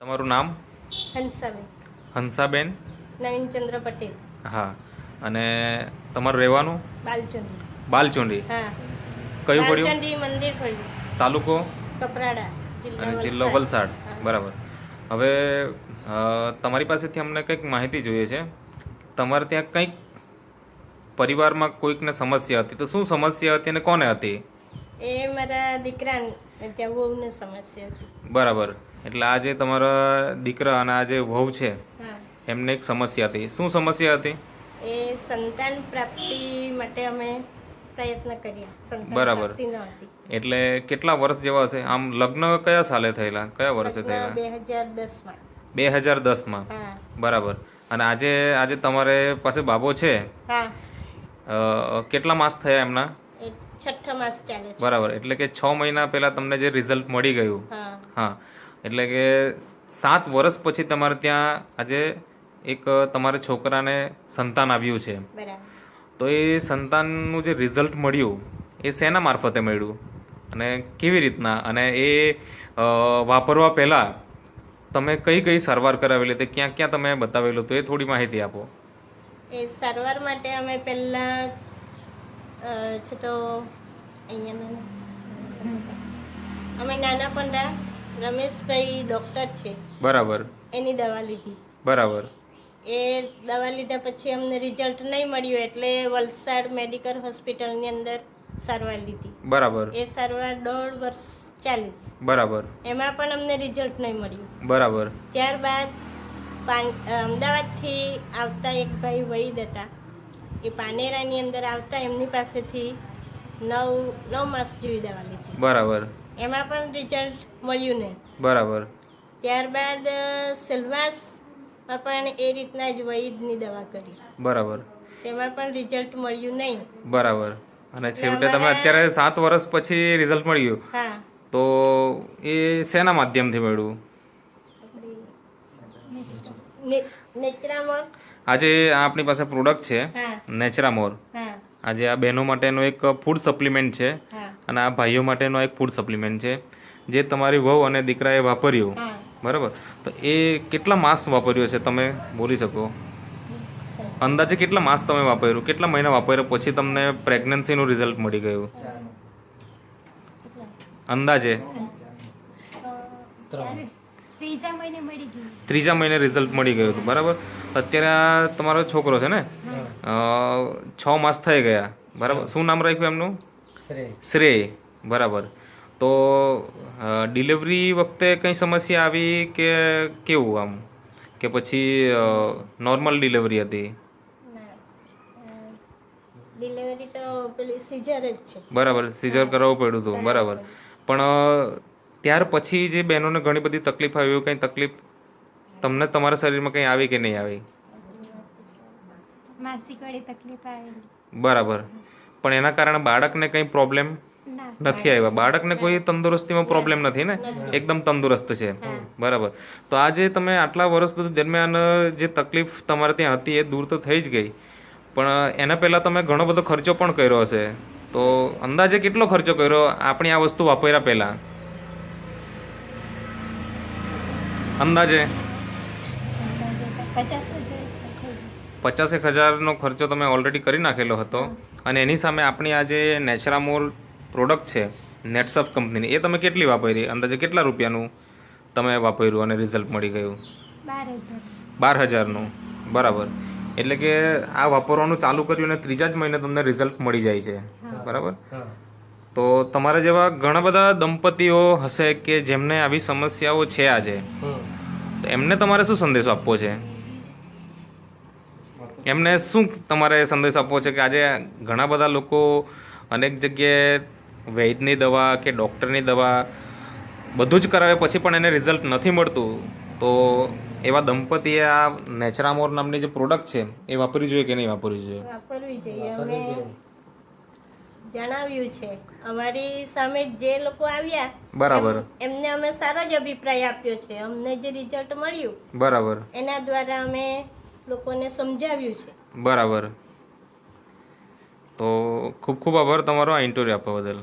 તમારું નામ? હંસાબેન. હંસાબેન? નવીનચંદ્ર પટેલ. હા. અને તમારું રહેવાનું? બાલચુંડી. બાલચુંડી. હા. કયું પડ્યું? બાલચંડી મંદિર પડ્યું. તાલુકો? કપરાડા. અને જિલ્લો વલસાડ. બરાબર. હવે અ, તમારી પાસેથી અમને કંઈક માહિતી જોઈએ છે. તમારે ત્યાં કંઈક પરિવારમાં કોઈકને સમસ્યા હતી. તો શું સમસ્યા હતી અને કોને હતી? એ મારા દીકરાને ત્યાં બહુને સમસ્યા હતી. બરાબર. એટલે આજે તમારા દીકરા અને આજે વહુ છે એમને એક સમસ્યા હતી. શું સમસ્યા હતી? એ સંતાન પ્રાપ્તિ માટે અમે પ્રયત્ન કર્યા સંતાન બરાબર. એટલે કેટલા વર્ષ જેવા હશે? આમ લગ્ન કયા સાલે થયેલા? કયા વર્ષે થયેલા? બે હજાર દસમાં. બે હજાર દસમાં. બરાબર. અને આજે આજે તમારે પાસે બાબો છે? કેટલા માસ થયા એમના? છઠ્ઠા માસ ચાલે છે. બરાબર એટલે કે છ મહિના પહેલાં તમને જે રિઝલ્ટ મળી ગયું. હા. એટલે કે સાત વર્ષ પછી તમારે ત્યાં આજે એક તમારા છોકરાને સંતાન આવ્યું છે. તો એ સંતાનનું જે રિઝલ્ટ મળ્યું એ શેના મારફતે મળ્યું? અને કેવી રીતના? અને એ વાપરવા પહેલાં તમે કઈ કઈ સારવાર કરાવેલી હતી? ક્યાં ક્યાં તમે બતાવેલું તો એ થોડી માહિતી આપો. એ સારવાર માટે અમે પહેલાં છે તો અહીંયા અમે નાના પંડા રમેશભાઈ ડૉક્ટર છે. બરાબર. એની દવા લીધી. બરાબર. એ દવા લીધા પછી અમને રિઝલ્ટ નહીં મળ્યું એટલે વલસાડ મેડિકલ હોસ્પિટલની અંદર સારવાર લીધી. બરાબર. એ સારવાર દોઢ વર્ષ ચાલી. બરાબર. એમાં પણ અમને રિઝલ્ટ નહીં મળ્યું. બરાબર. ત્યારબાદ પાન અમદાવાદથી આવતા એક ભાઈ વૈદ હતા. એ પાનેરાની અંદર આવતા એમની પાસેથી નવ નવ માસ જેવી દવા લીધી બરાબર. એમાં પણ રિઝલ્ટ મળ્યું નહીં. બરાબર. ત્યારબાદ અ, પણ એ રીતના જ વૈદની દવા કરી. બરાબર. તેમાં પણ રિઝલ્ટ મળ્યું નહીં. બરાબર. અને છેવટે તમે અત્યારે સાત વર્ષ પછી રિઝલ્ટ મળ્યું. હા. તો એ શેના માધ્યમથી મળ્યું? ને- નેત્રામોર આજે આ આપણી પાસે પ્રોડક્ટ છે નેચરા નેચરામોર આજે આ બહેનો માટેનો એક ફૂડ સપ્લિમેન્ટ છે અને આ ભાઈઓ માટેનો એક ફૂડ સપ્લિમેન્ટ છે જે તમારી વહુ અને દીકરાએ વાપર્યું. બરાબર? તો એ કેટલા માસ વાપર્યો છે તમે બોલી શકો? અંદાજે કેટલા માસ તમે વાપર્યું? કેટલા મહિના વાપર્યો? પછી તમને પ્રેગ્નન્સીનું રિઝલ્ટ મળી ગયું. અંદાજે? ત્રીજા મહિને મળી ગયું. ત્રીજા મહિને રિઝલ્ટ મળી ગયું હતું બરાબર? અત્યારે આ તમારો છોકરો છે ને? છ માસ થઈ ગયા બરાબર? શું નામ રાખ્યું એમનું? શ્રેય. બરાબર. તો ડિલિવરી વખતે કંઈ સમસ્યા આવી કે કેવું આમ? કે પછી નોર્મલ ડિલિવરી હતી? ડિલિવરી તો પેલી સિઝર જ છે. બરાબર સિઝર કરાવવું પડ્યું હતું બરાબર. પણ ત્યાર પછી જે બહેનોને ઘણી બધી તકલીફ આવી હોય કંઈ તકલીફ તમને તમારા શરીરમાં કંઈ આવી કે નહીં આવી? બરાબર. પણ એના કારણે બાળકને કંઈ પ્રોબ્લેમ નથી આવ્યા? બાળકને કોઈ તંદુરસ્તીમાં પ્રોબ્લેમ નથી ને? એકદમ તંદુરસ્ત છે. બરાબર. તો આજે તમે આટલા વર્ષ દરમિયાન જે તકલીફ તમારે ત્યાં હતી એ દૂર તો થઈ જ ગઈ. પણ એના પહેલાં તમે ઘણો બધો ખર્ચો પણ કર્યો હશે. તો અંદાજે કેટલો ખર્ચો કર્યો? આપણી આ વસ્તુ વાપર્યા પહેલાં? અંદાજે? પચાસેક હજારનો ખર્ચો તમે ઓલરેડી કરી નાખેલો હતો. અને એની સામે આપણી આ જે નેચરામોર પ્રોડક્ટ છે નેટસફ કંપનીની એ તમે કેટલી વાપરી? અંદાજે કેટલા રૂપિયાનું તમે વાપર્યું અને રિઝલ્ટ મળી ગયું? બાર હજારનું. બરાબર. એટલે કે આ વાપરવાનું ચાલુ કર્યું અને ત્રીજા જ મહિને તમને રિઝલ્ટ મળી જાય છે. બરાબર? તો તમારા જેવા ઘણા બધા દંપતીઓ હશે કે જેમને આવી સમસ્યાઓ છે આજે? તો એમને તમારે શું સંદેશો આપવો છે? એમને શું તમારે સંદેશ આપવો છે કે આજે ઘણા બધા લોકો અનેક જગ્યાએ વૈદની દવા કે ડૉક્ટરની દવા બધું જ કરાવે પછી પણ એને રિઝલ્ટ નથી મળતું? તો એવા દંપતીએ આ નેચરામોર નામની જે પ્રોડક્ટ છે, એ વાપરવી જોઈએ કે નહીં વાપરવી જોઈએ? વાપરવી જોઈએ. જણાવ્યું છે. અમારી સામે જે લોકો આવ્યા બરાબર. એમને અમે સારો જ અભિપ્રાય આપ્યો છે. અમને જે રિઝલ્ટ મળ્યું બરાબર. એના દ્વારા અમે લોકોને સમજાવ્યું છે. બરાબર. તો ખૂબ ખૂબ આભાર તમારો આ ઇન્ટરવ્યુ આપવા બદલ.